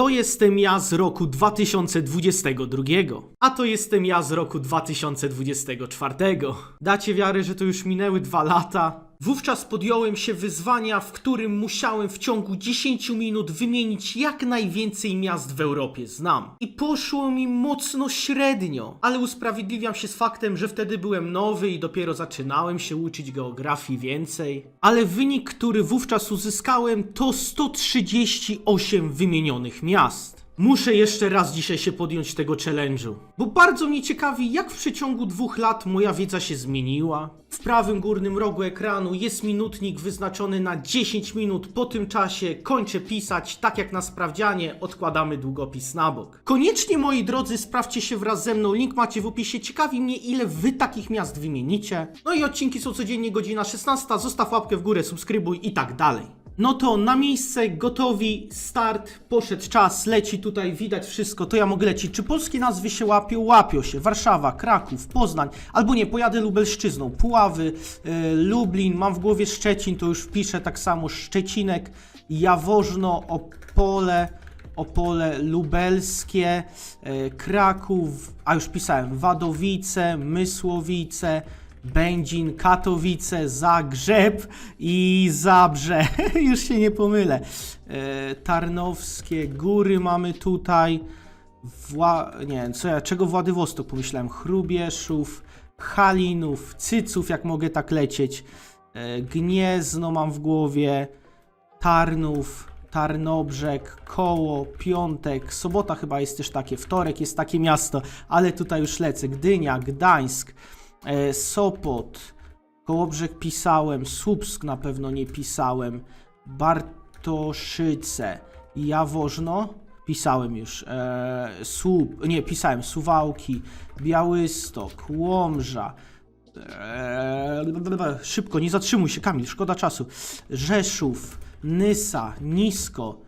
To jestem ja z roku 2022, a to jestem ja z roku 2024. Dacie wiarę, że to już minęły dwa lata? Wówczas podjąłem się wyzwania, w którym musiałem w ciągu 10 minut wymienić jak najwięcej miast w Europie znam. I poszło mi mocno średnio, ale usprawiedliwiam się z faktem, że wtedy byłem nowy i dopiero zaczynałem się uczyć geografii więcej. Ale wynik, który wówczas uzyskałem, to 138 wymienionych miast. Muszę jeszcze raz dzisiaj się podjąć tego challenge'u, bo bardzo mnie ciekawi, jak w przeciągu dwóch lat moja wiedza się zmieniła. W prawym górnym rogu ekranu jest minutnik wyznaczony na 10 minut. Po tym czasie kończę pisać, tak jak na sprawdzianie, odkładamy długopis na bok. Koniecznie, moi drodzy, sprawdźcie się wraz ze mną, link macie w opisie. Ciekawi mnie, ile wy takich miast wymienicie. No i odcinki są codziennie godzina 16, zostaw łapkę w górę, subskrybuj i tak dalej. No to na miejsce, gotowi, start, poszedł czas, leci tutaj, widać wszystko, to ja mogę lecieć. Czy polskie nazwy się łapią? Łapią się. Warszawa, Kraków, Poznań, albo nie, pojadę Lubelszczyzną, Puławy, e, Lublin, mam w głowie Szczecin, to już wpiszę tak samo, Szczecinek, Jaworzno, Opole, Opole Lubelskie, e, Kraków, a już pisałem, Wadowice, Mysłowice, Będzin, Katowice, Zagrzeb i Zabrze. Już się nie pomylę. E, Tarnowskie góry mamy tutaj. Wła... Nie, co ja, czego Władywostok pomyślałem? Chrubieszów, Halinów, Cyców, jak mogę tak lecieć. E, Gniezno mam w głowie. Tarnów, Tarnobrzeg, Koło, Piątek, Sobota chyba jest też takie, Wtorek jest takie miasto, ale tutaj już lecę. Gdynia, Gdańsk, Sopot, Kołobrzeg pisałem, Słupsk na pewno nie pisałem, Bartoszyce, Jaworzno. Pisałem już, e, Słup, nie pisałem, Suwałki, Białystok, Łomża, Eee, Szybko, nie zatrzymuj się, Kamil, szkoda czasu. Rzeszów, Nysa, Nisko,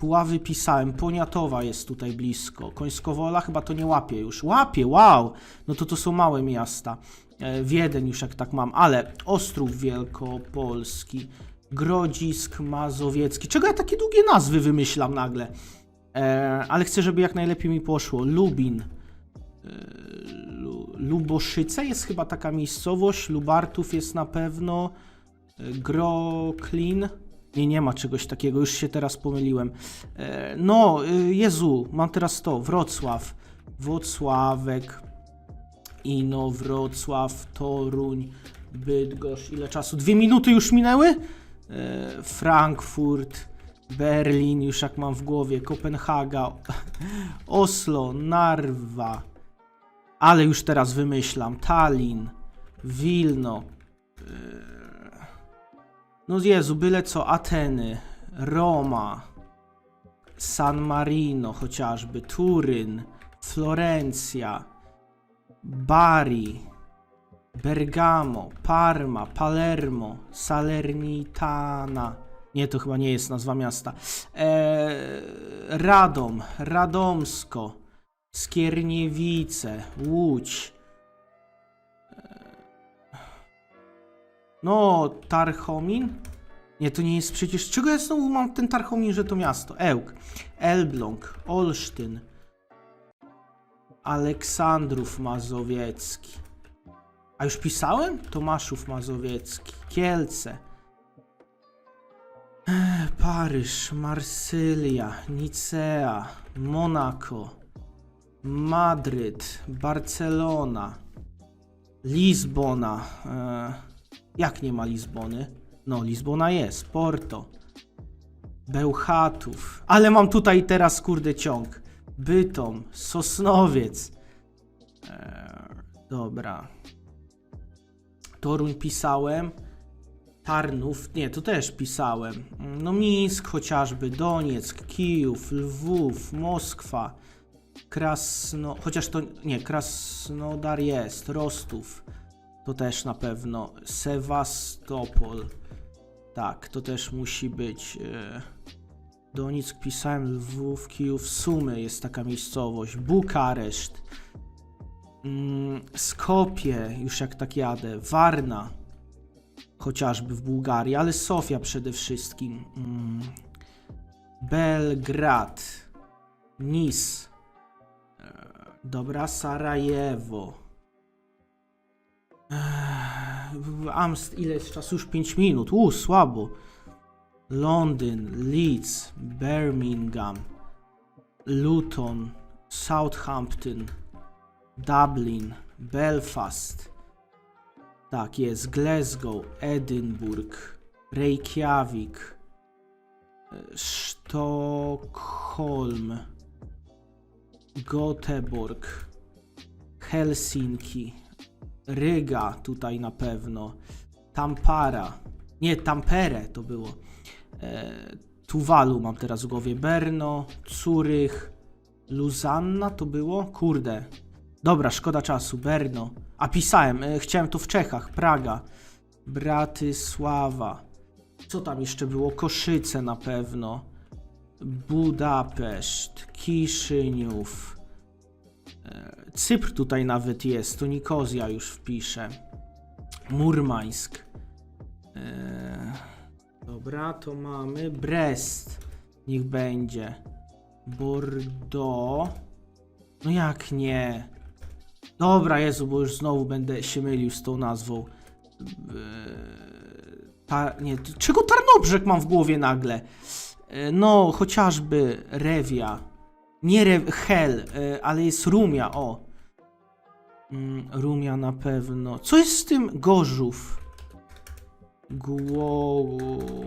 Puławy pisałem, Poniatowa jest tutaj blisko. Końskowola chyba to nie łapie już. Łapie, wow! No to to są małe miasta. E, Wiedeń już jak tak mam, ale Ostrów Wielkopolski, Grodzisk Mazowiecki. Czego ja takie długie nazwy wymyślam nagle? E, ale chcę, żeby jak najlepiej mi poszło. Lubin. Lu- Luboszyce jest chyba taka miejscowość, Lubartów jest na pewno, e, Groklin, nie, nie ma czegoś takiego, już się teraz pomyliłem. E, No, e, Jezu, mam teraz to, Wrocław, Włocławek, Ino, Wrocław, Toruń, Bydgoszcz, ile czasu? Dwie minuty już minęły? E, Frankfurt, Berlin, już jak mam w głowie, Kopenhaga, Oslo, Narwa, ale już teraz wymyślam. Tallin, Wilno. No Jezu, byle co. Ateny, Roma, San Marino chociażby, Turyn, Florencja, Bari, Bergamo, Parma, Palermo, Salernitana. Nie, to chyba nie jest nazwa miasta. Eee, Radom, Radomsko. Skierniewice, Łódź. No, Tarchomin? Nie, to nie jest przecież. Czego ja znowu mam ten Tarchomin, że to miasto? Ełk, Elbląg, Olsztyn, Aleksandrów Mazowiecki. A już pisałem? Tomaszów Mazowiecki, Kielce. Paryż, Marsylia, Nicea, Monako. Madryt, Barcelona, Lizbona. E, jak nie ma Lizbony? No, Lizbona jest, Porto, Bełchatów. Ale mam tutaj teraz kurde ciąg. Bytom, Sosnowiec. E, dobra. Toruń pisałem. Tarnów, nie, to też pisałem. No Mińsk chociażby, Donieck, Kijów, Lwów, Moskwa. Krasno... Chociaż to... Nie, Krasnodar jest. Rostów. To też na pewno. Sewastopol. Tak, to też musi być. e, Donick pisałem, Lwów, Kijów, Sumy jest taka miejscowość. Bukareszt. Mm, Skopie, już jak tak jadę. Warna. Chociażby w Bułgarii, ale Sofia przede wszystkim. Mm. Belgrad. Nis. E, Dobra, Sarajewo. Amst, ile jest czasu? Już 5 minut. U, słabo. Londyn, Leeds, Birmingham, Luton, Southampton, Dublin, Belfast. Tak jest, Glasgow, Edynburg, Reykjavik, Sztokholm, Göteborg, Helsinki, Ryga tutaj na pewno, Tampara, nie, Tampere to było, e, Tuwalu mam teraz w głowie, Berno, Curych, Luzanna to było? Kurde. Dobra, szkoda czasu, Berno. A pisałem, e, chciałem to w Czechach, Praga, Bratysława. Co tam jeszcze było? Koszyce na pewno. Budapeszt, Kiszyniów. E, Cypr tutaj nawet jest, to Nikozja już wpiszę. Murmańsk. E, Dobra, to mamy Brest. Niech będzie. Bordeaux. No jak nie? Dobra, Jezu, bo już znowu będę się mylił z tą nazwą. Eee, Ta, nie, czego Tarnobrzeg mam w głowie nagle? E, No, chociażby Rewia. Nie Re Hel, e, ale jest Rumia, o. Mm, Rumia na pewno. Co jest z tym Gorzów? Głogów.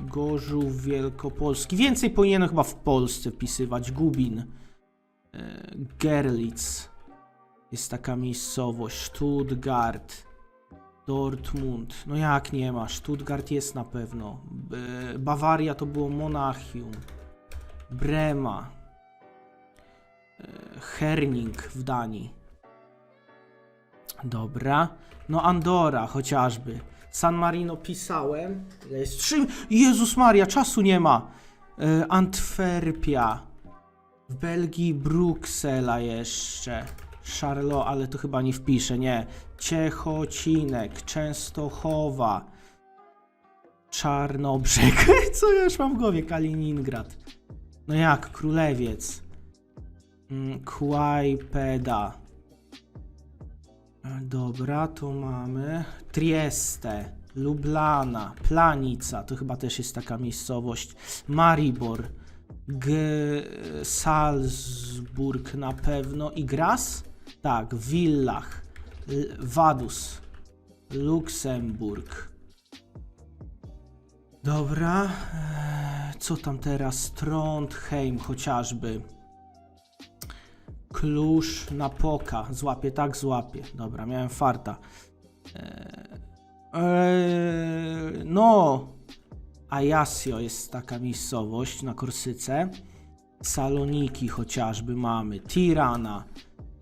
Gorzów Wielkopolski. Więcej powinienem chyba w Polsce wpisywać. Gubin. E, Gerlitz. Jest taka miejscowość. Stuttgart. Dortmund. No jak nie ma? Stuttgart jest na pewno. Bawaria to było Monachium. Brema. E, Herning w Danii. Dobra. No Andora chociażby. San Marino pisałem. Jest? Trzy... Jezus Maria, czasu nie ma. E, Antwerpia. W Belgii Bruksela jeszcze. Charlotte, ale to chyba nie wpiszę, nie. Ciechocinek, Częstochowa. Czarnobrzeg. Co ja już mam w głowie? Kaliningrad. No jak? Królewiec. Mm, Kłajpeda. E, Dobra, to mamy Trieste, Lublana, Planica, to chyba też jest taka miejscowość, Maribor, G Salzburg na pewno i Graz? Tak, Villach, L Vadus, Luksemburg. Dobra, eee, co tam teraz? Trondheim chociażby. Klucz na poka. Złapie, tak złapie. Dobra, miałem farta. Eee, no. Ajaccio jest taka miejscowość na Korsyce. Saloniki chociażby mamy. Tirana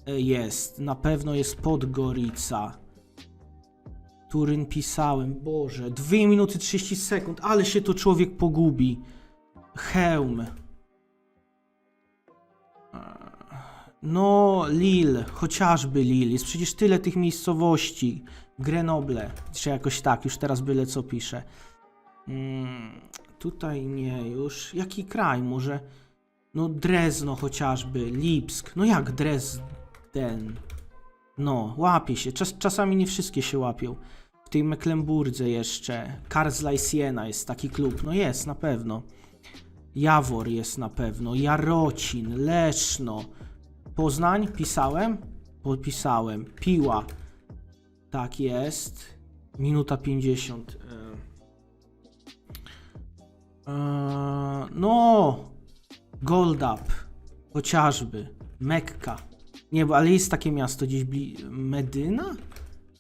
e, jest. Na pewno jest Podgorica. Turyn pisałem. Boże, 2 minuty 30 sekund, ale się to człowiek pogubi. Hełm. No, Lille, chociażby Lille. Jest przecież tyle tych miejscowości. Grenoble, czy jakoś tak, już teraz byle co piszę. Mm, tutaj nie już. Jaki kraj? Może. No, Drezno chociażby, Lipsk. No jak Dresden? No, łapie się. Czas, czasami nie wszystkie się łapią. W tej Mecklenburdze jeszcze. Karlsruhe Siena jest taki klub. No jest, na pewno. Jawor jest na pewno. Jarocin, Leszno. Poznań pisałem? Podpisałem. Piła. Tak jest. Minuta 50. E, e, no. Goldup. Chociażby. Mekka. Nie, ale jest takie miasto gdzieś bli... Medyna?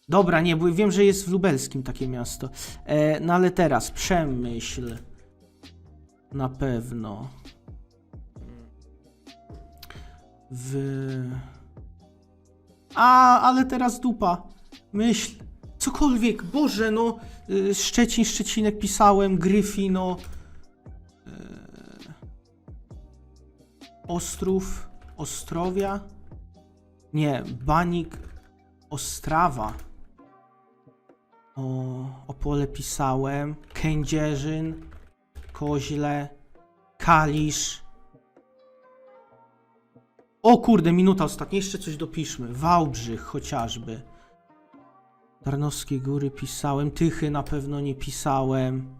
Dobra, nie, bo wiem, że jest w lubelskim takie miasto. E, no ale teraz Przemyśl. Na pewno. W... A, ale teraz dupa. Myśl. Cokolwiek. Boże, no. y, Szczecin, Szczecinek pisałem. Gryfino. y, Ostrów. Ostrowia. Nie, Banik. Ostrawa. O, Opole pisałem. Kędzierzyn. Koźle. Kalisz. O kurde, minuta ostatnia, jeszcze coś dopiszmy. Wałbrzych chociażby. Tarnowskie Góry pisałem, Tychy na pewno nie pisałem.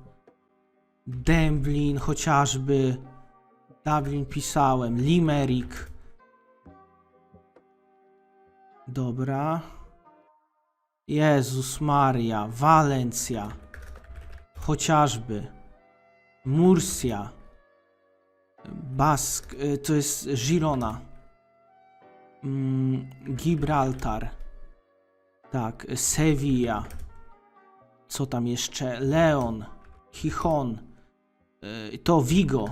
Dęblin chociażby. Dublin pisałem, Limerick. Dobra. Jezus Maria, Walencja. Chociażby. Murcia. Bask, y, to jest Girona. Mm, Gibraltar. Tak, Sevilla. Co tam jeszcze? Leon. Chichon. Y, To Vigo.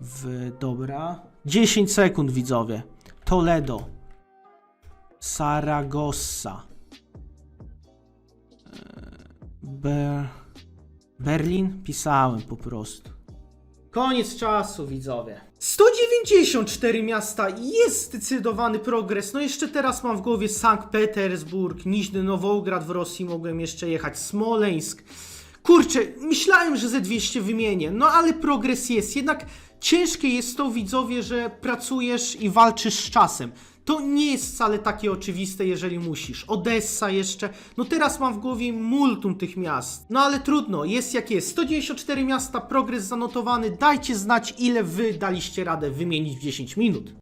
W, dobra. 10 sekund, widzowie. Toledo. Saragossa. Ber... Berlin? Pisałem po prostu. Koniec czasu, widzowie. 194 miasta jest zdecydowany progres. No jeszcze teraz mam w głowie Sankt Petersburg, Niżny Nowograd w Rosji, mogłem jeszcze jechać Smoleńsk. Kurczę, myślałem, że ze 200 wymienię, no ale progres jest. Jednak ciężkie jest to, widzowie, że pracujesz i walczysz z czasem. To nie jest wcale takie oczywiste, jeżeli musisz. Odessa jeszcze. No teraz mam w głowie multum tych miast. No ale trudno, jest jak jest. 194 miasta, progres zanotowany. Dajcie znać, ile wy daliście radę wymienić w 10 minut.